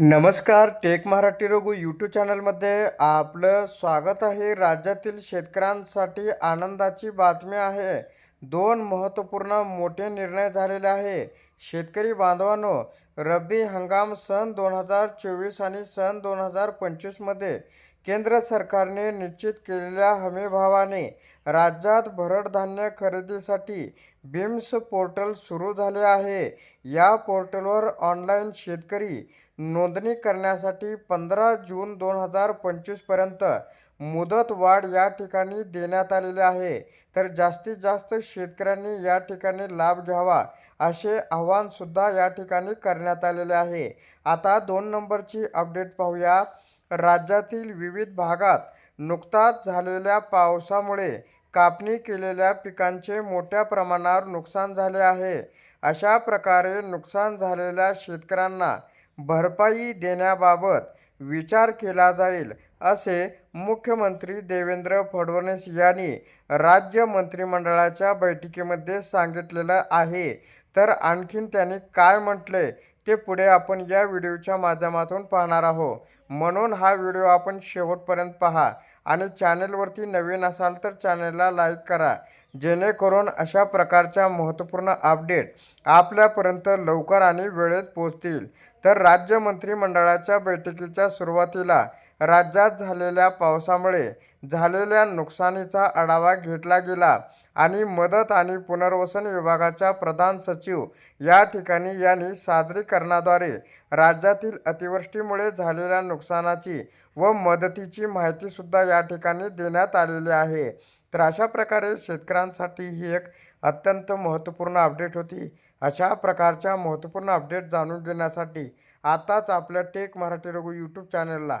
नमस्कार take Marathi Raghu YouTube चॅनलमध्ये आपलं स्वागत आहे. राज्यातील शेतकऱ्यांसाठी आनंदाची बातमी आहे. दोन महत्त्वपूर्ण मोठे निर्णय झालेले आहे. शेतकरी बांधवांनो रब्बी हंगाम सन दोन हजार चोवीस आणि सन दोन हजार पंचवीसमध्ये केंद्र सरकारने निश्चित केलेल्या हमीभावाने राज्यात भरडधान्य खरेदीसाठी बिम्स पोर्टल सुरू झाले आहे. या पोर्टलवर ऑनलाईन शेतकरी नोंदणी करण्यासाठी पंधरा जून दोन हजार पंचवीसपर्यंत मुदत वाढ या ठिकाणी देण्यात आलेली आहे. तर जास्तीत जास्त शेतकऱ्यांनी या ठिकाणी लाभ घ्यावा असे आवाहनसुद्धा या ठिकाणी करण्यात आलेले आहे. आता दोन नंबरची अपडेट पाहूया. राज्यातील विविध भागात नुकताच झालेल्या पावसामुळे कापणी केलेल्या पिकांचे मोठ्या प्रमाणावर नुकसान झाले आहे. अशा प्रकारे नुकसान झालेल्या शेतकऱ्यांना भरपाई देण्याबाबत विचार केला जाईल असे मुख्यमंत्री देवेंद्र फडणवीस यांनी राज्य मंत्रिमंडळाच्या बैठकीमध्ये सांगितलेलं आहे. तर आणखीन त्यांनी काय म्हटले ते पुढे आपण या व्हिडिओच्या माध्यमातून पाहणार आहोत. म्हणून हा व्हिडिओ आपण शेवटपर्यंत पहा आणि चॅनेलवरती नवीन असाल तर चॅनेलला लाईक करा. जेणेकरून अशा प्रकारच्या महत्त्वपूर्ण अपडेट आपल्यापर्यंत लवकर आणि वेळेत पोहोचतील. तर राज्य मंत्रिमंडळाच्या बैठकीच्या सुरुवातीला राज्यात झालेल्या पावसामुळे झालेल्या नुकसानीचा आढावा घेतला गेला आणि मदत आणि पुनर्वसन विभागाच्या प्रधान सचिव या ठिकाणी यांनी सादरीकरणाद्वारे राज्यातील अतिवृष्टीमुळे झालेल्या नुकसानाची व मदतीची माहितीसुद्धा या ठिकाणी देण्यात आलेली आहे. तर अशा प्रकारे शेतकऱ्यांसाठी ही एक अत्यंत महत्त्वपूर्ण अपडेट होती. अशा प्रकारच्या महत्त्वपूर्ण अपडेट जाणून घेण्यासाठी आताच आपल्या टेक मराठी रघु यूट्यूब चॅनलला